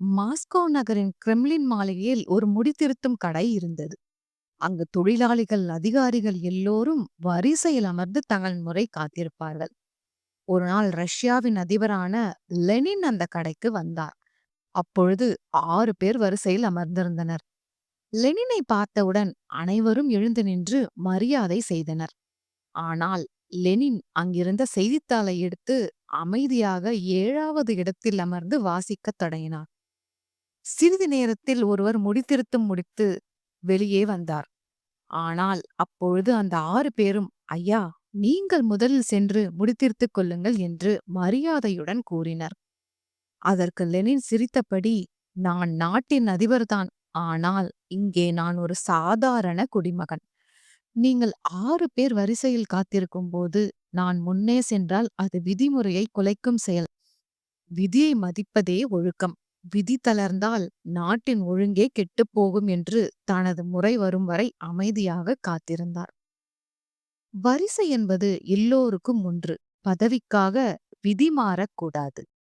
Moscow நகரின் Kremlin மாளிகையில் ஒரு முடித்திருத்தும் கடை இருந்தது. அங்கு தொழிலாளிகள், அதிகாரிகள் எல்லோரும் வரிசையில் அமர்ந்து தங்கள் முறை காத்திருப்பார்கள். ஒரு நாள் ரஷ்யாவின் அதிபரான லெனின் அந்த கடைக்கு வந்தார். அப்பொழுது ஆறு பேர் வரிசையில் அமர்ந்திருந்தனர். லெனினை பார்த்தவுடன் அனைவரும் எழுந்து நின்று மரியாதை செய்தனர். ஆனால் லெனின் அங்கிருந்த செய்தித்தாளை எடுத்து அமைதியாக ஏழாவது இடத்தில் அமர்ந்து வாசிக்கத் தொடங்கினார். சிறிது நேரத்தில் ஒருவர் முடித்திருத்தும் முடித்து வெளியே வந்தார். ஆனால் அப்பொழுது அந்த ஆறு பேரும் ஐயா நீங்கள் முதலில் சென்று முடித்திருத்துக் கொள்ளுங்கள் என்று மரியாதையுடன் கூறினர். அதற்கு லெனின் சிரித்தபடி நான் நாட்டின் அதிபர்தான் ஆனால் இங்கே நான் ஒரு சாதாரண குடிமகன். நீங்கள் ஆறு பேர் வரிசையில் காத்திருக்கும் போது நான் முன்னே சென்றால் அது விதிமுறையை குலைக்கும் செயல். விதியை மதிப்பதே ஒழுக்கம். விதி தளர்ந்தால் நாட்டின் ஒழுங்கே கெட்டுப்போகும் என்று தனது முறை வரும் வரை அமைதியாக காத்திருந்தார். வரிசை என்பது எல்லோருக்கும் ஒன்று. பதவிக்காக விதி மாறக்கூடாது.